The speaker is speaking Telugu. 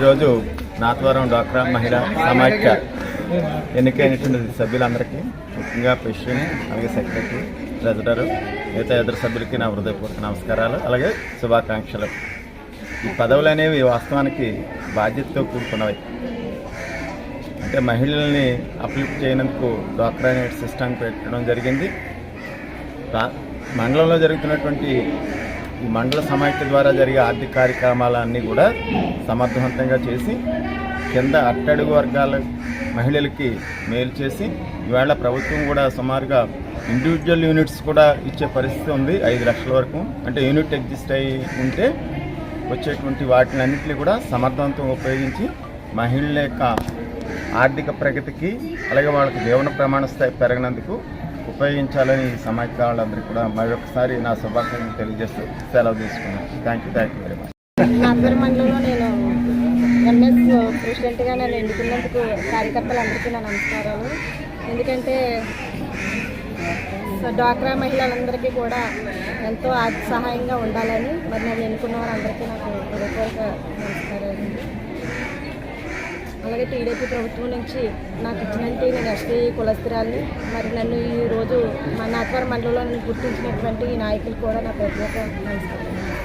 ఈరోజు నాత్వరం డాక్రా మహిళా సమాఖ్య ఎన్నికైనటువంటి సభ్యులందరికీ ముఖ్యంగా ప్రెసిడెంట్ అలాగే సెక్రటరీ ట్రెజరర్ మిగతా ఇద్దరు సభ్యులకి నా హృదయపూర్వక నమస్కారాలు అలాగే శుభాకాంక్షలు. ఈ పదవులు అనేవి వాస్తవానికి బాధ్యతతో కూడుకున్నవి. అంటే మహిళల్ని అప్లిఫ్ట్ చేయనందుకు డాక్రా అనేటి సిస్టమ్ పెట్టడం జరిగింది. మండలంలో జరుగుతున్నటువంటి ఈ మండల సమాఖ్య ద్వారా జరిగే ఆర్థిక కార్యక్రమాలన్నీ కూడా సమర్థవంతంగా చేసి కింద అట్టడుగు వర్గాల మహిళలకి మేలు చేసి ఈవేళ ప్రభుత్వం కూడా సుమారుగా ఇండివిజువల్ యూనిట్స్ కూడా ఇచ్చే పరిస్థితి ఉంది. ఐదు లక్షల వరకు. అంటే యూనిట్ ఎగ్జిస్ట్ అయి ఉంటే వచ్చేటువంటి వాటిని అన్నింటినీ కూడా సమర్థవంతంగా ఉపయోగించి మహిళల యొక్క ఆర్థిక ప్రగతికి అలాగే వాళ్ళకి జీవన ప్రమాణ స్థాయి పెరగనందుకు ఉపయోగించాలని ఈ వాళ్ళందరికీ కూడా మరొకసారి నా శుభాకాంక్షలు తెలియజేస్తూ సెలవు తీసుకున్నాను. Thank you thank you very much మండలంలో నేను ఎంఎస్ ప్రెసిడెంట్గా నన్ను ఎన్నుకున్నందుకు కార్యకర్తలందరికీ నా నమస్కారాలు. ఎందుకంటే సో డ్వాక్రా మహిళలందరికీ కూడా ఎంతో సహాయంగా ఉండాలని మరి నన్ను ఎన్నుకున్న వారందరికీ నాకు హృదయపూర్వక నమస్కారాలు అలాగే టీడీపీ ప్రభుత్వం నుంచి నాకు ఇచ్చినట్టు నేను ఎస్టీ కులస్త్రాల్ని మరి నన్ను ఈ రోజు మా నాగవరం మండలంలో నన్ను గుర్తించినటువంటి ఈ నాయకులు కూడా నా ప్రత్యేక నమస్కారం.